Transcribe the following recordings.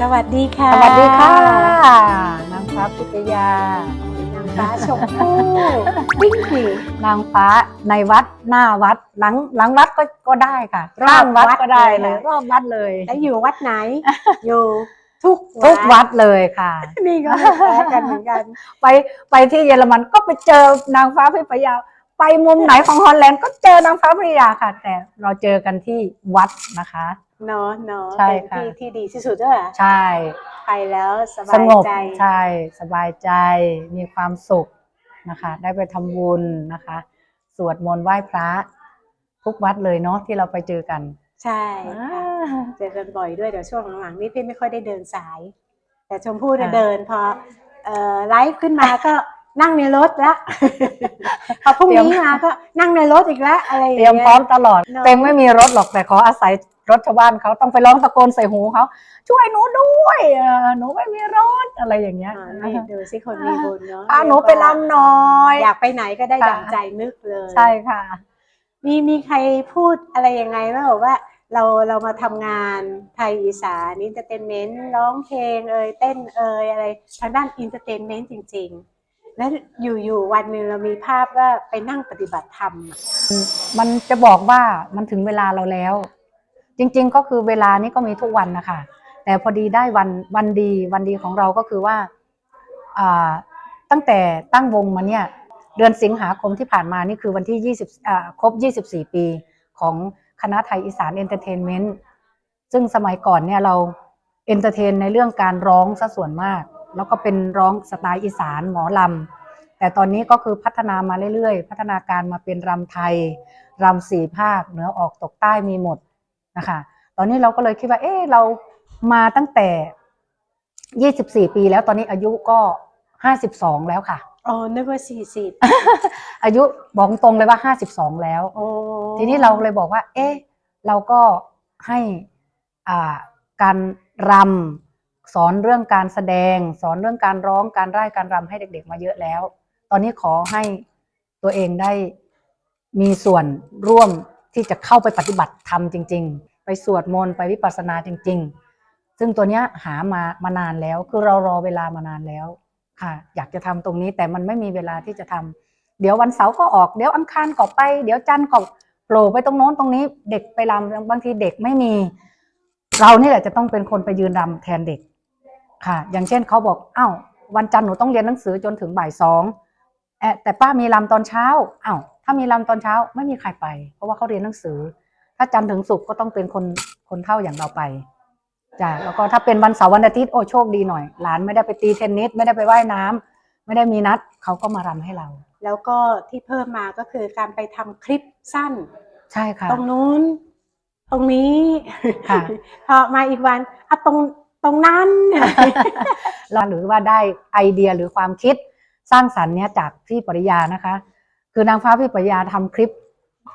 สวัสดีค่ะ สวัสดีค่ะนางฟ้าพิทยานางฟ้าชมพู่วิ่งผีนางฟ้าในวัดหน้าวัดหลังหลังวัดก็ก็ได้ค่ะรอบข้างวัดวัดก็ได้เลยเลยนะรอบวัดเลยแล้วอยู่วัดไหน อยู่ทุกทุกวัดเลยค่ะ นี่ก็ไม่แพ้กันเหมือนกัน ไปไปที่เยอรมันก็ไปเจอนางฟ้าพิทยาไปมุมไหนของฮอลแลนด์ก็เจอนางฟ้าพิทยาค่ะ แต่เราเจอกันที่วัดนะคะ เนาะเนาะใช่เป็นค่ะที่ที่ดีที่สุดด้วยเหรอใช่ ไปแล้วสสบายงบใจ ใช่สบายใจมีความสุขนะคะ ได้ไปทำบุญนะคะ สวดมนต์ไหว้พระทุกวัดเลยเนาะที่เราไปเจอกันใช่ค่ะเจอกันบ่อยด้วยเดี๋ยวช่วงหลังๆนี่พี่ไม่ค่อยได้เดินสาย แต่ชมพู่เนี่ยค่ะเดินพอเอ่อไลฟ์ขึ้นมาก็ นั่งในรถละพอพรุ่งนี้มาก็นั่งในรถอีกแล้วอะไรอย่างเตรียมเงี้ยพร้อมตลอดเนอะเต็งไม่มีรถหรอกแต่ขออาศัยรถชาวบ้านเขาต้องไปร้องตะโกนใส่หูเขาช่วยหนูด้วยเออหนูไม่มีรถอะไรอย่างเงี้ย อ่านี่ดูสิคนมีบุญเนาะพาหนูไปลำหน่อย อยากไปไหนก็ได้ค่ะดังใจนึกเลย ใช่ค่ะ มีมีใครพูดอะไรยังไงบ้างบอกว่าเราเรามาทำงานไทยอีสานอินเตอร์เทนเมนต์ร้องเพลงเอ่ยเต้นเอ่ยอะไรทางด้านอินเตอร์เทนเมนต์จริงๆ แล้วอยู่อยู่วันหนึ่งเรามีภาพว่าไปนั่งปฏิบัติธรรม มันจะบอกว่ามันถึงเวลาเราแล้ว จริงๆก็คือเวลานี้ก็มีทุกวันนะคะแต่พอดีได้วันวันดีวันดีของเราก็คือว่าตั้งแต่ตั้งวงมาเนี่ยเดือนสิงหาคมที่ผ่านมานี่คือวันที่ 20ครบ 24 ปีของคณะไทยอีสานเอนเตอร์เทนเมนต์ซึ่งสมัยก่อนเนี่ยเราเอนเตอร์เทนในเรื่องการร้องซะส่วนมาก แล้วก็เป็นร้องสไตล์อีสานหมอลำแต่ตอนนี้ก็คือพัฒนามาเรื่อยๆ พัฒนาการมาเป็นรำไทยรำสี่ภาคเหนือออกตกใต้มีหมดนะคะตอนนี้เราก็เลยคิดว่า เอ๊ะเรามาตั้งแต่ 24 ปีแล้วตอนนี้อายุก็ 52 แล้วค่ะอ๋อนึกว่าสี่สิบอายุบอกตรงเลยว่า 52 แล้วโอ้ทีนี้เราเลยบอกว่า เอ๊ะเราก็ให้อ่าการรำ สอนเรื่องการแสดง สอนเรื่องการร้องการร่ายการรำให้เด็ก ๆ มาเยอะแล้ว ตอนนี้ขอให้ตัวเองได้มีส่วนร่วมที่จะเข้าไปปฏิบัติธรรมจริง ๆ ไปสวดมนต์ไปวิปัสสนาจริง ๆ ซึ่งตัวเนี้ยหามามานานแล้วคือเรารอเวลามานานแล้วค่ะ อยากจะทำตรงนี้แต่มันไม่มีเวลาที่จะทำเดี๋ยววันเสาร์ก็ออกเดี๋ยวอังคารก็ไป เดี๋ยวจันทร์ก็โผล่ไปตรงโน้นตรงนี้ เด็กไปรำบางทีเด็กไม่มี เรานี่แหละจะต้องเป็นคนไปยืนรำแทนเด็ก ค่ะ อย่างเช่นเขาบอกอ้าววันจันทร์หนูต้องเรียนหนังสือจนถึงบ่ายสองเอะแต่ป้ามีรำตอนเช้าอ้าวถ้ามีรำตอนเช้าไม่มีใครไป เพราะว่าเขาเรียนหนังสือ ถ้าจันทร์ถึงศุกร์ก็ต้องเป็นคนคนเท่าอย่างเราไปจ้ะแล้วก็ถ้าเป็นวันเสาร์วันอาทิตย์โอ้โชคดีหน่อยหลานไม่ได้ไปตีเทนนิสไม่ได้ไปว่ายน้ำไม่ได้มีนัดเขาก็มารำให้เรา แล้วก็ที่เพิ่มมาก็คือการไปทำคลิปสั้น ใช่ค่ะ ตรงนู้น ตรงนี้ค่ะพอมาอีกวันอะตรง ตรงนั้นเราหรือว่าได้ไอเดียหรือความคิดสร้างสรรค์เนี้ยจากพี่ปริยานะคะ คือนางฟ้าพี่ปริยาทำคลิป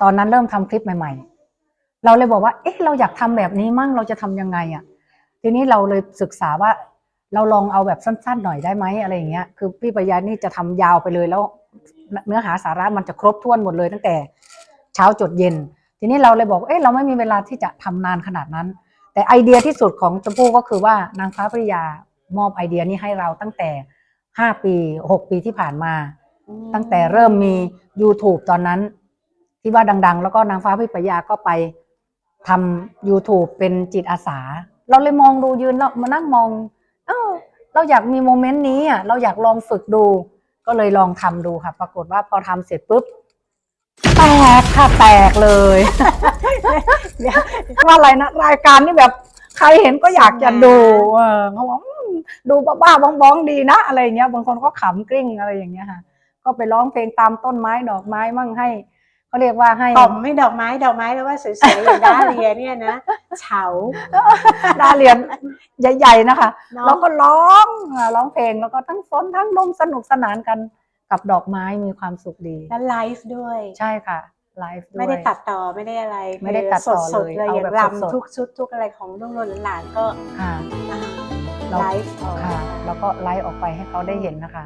ตอนนั้นเริ่มทำคลิปใหม่ ๆ เราเลยบอกว่าเอ๊ะเราอยากทำแบบนี้มั่งเราจะทำยังไงอะ่ะทีนี้เราเลยศึกษาว่าเราลองเอาแบบสั้นๆหน่อยได้ไหมอะไรอย่างเงี้ย คือพี่ปริยานี่จะทำยาวไปเลยแล้วเนื้อหาสาระมันจะครบถ้วนหมดเลยตั้งแต่เช้าจดเย็น ทีนี้เราเลยบอกเอ๊ะเราไม่มีเวลาที่จะทำนานขนาดนั้น แต่ไอเดียที่สุดของชมพู่ก็คือว่านางฟ้าปริยามอบไอเดียนี้ให้เราตั้งแต่ 5 ปี 6 ปีที่ผ่านมา ตั้งแต่เริ่มมี YouTube ตอนนั้น ที่ว่าดัง ๆ แล้วก็นางฟ้าพิปยาก็ไปทำ YouTube เป็นจิตอาสา เราเลยมองดูยืนแล้วมานั่งมองเออเราอยากมีโมเมนต์นี้อะเราอยากลองฝึกดู ก็เลยลองทำดูค่ะ ปรากฏว่าพอทำเสร็จปุ๊บ แตกค่ะแตกเลยว่าอะไรนะรายการนี่แบบใครเห็นก็อยากจะดูเออเขาบอกอืมดูบ้าๆบ้องๆดีนะ อะไรอย่างเงี้ยบางคนก็ขำกริ้งอะไรอย่างเงี้ยค่ะ ก็ไปร้องเพลงตามต้นไม้ดอกไม้มั่งให้เขาเรียกว่าให้ ต่อมไม่ดอกไม้ดอกไม้แล้วว่าสวยๆอย่างดาเรียเนี่ยนะเฉา ดาเรียนใหญ่ ๆ นะคะ เนาะ แล้วก็ร้องอะร้องเพลงแล้วก็ทั้งฝนทั้งลมสนุกสนานกัน กับดอกไม้มีความสุขดี และไลฟ์ด้วยใช่ค่ะไลฟ์ด้วยไม่ได้ตัดต่อไม่ได้อะไรไม่ได้ตัดต่อสดๆเลยเลยเอาอย่างแบบสดๆรำทุกชุดทุกอะไรของลุงนนท์หลานๆก็ค่ะอ่าเราไลฟ์ออกค่ะแล้วก็ไลฟ์ออกไปให้เขาได้เห็นนะคะ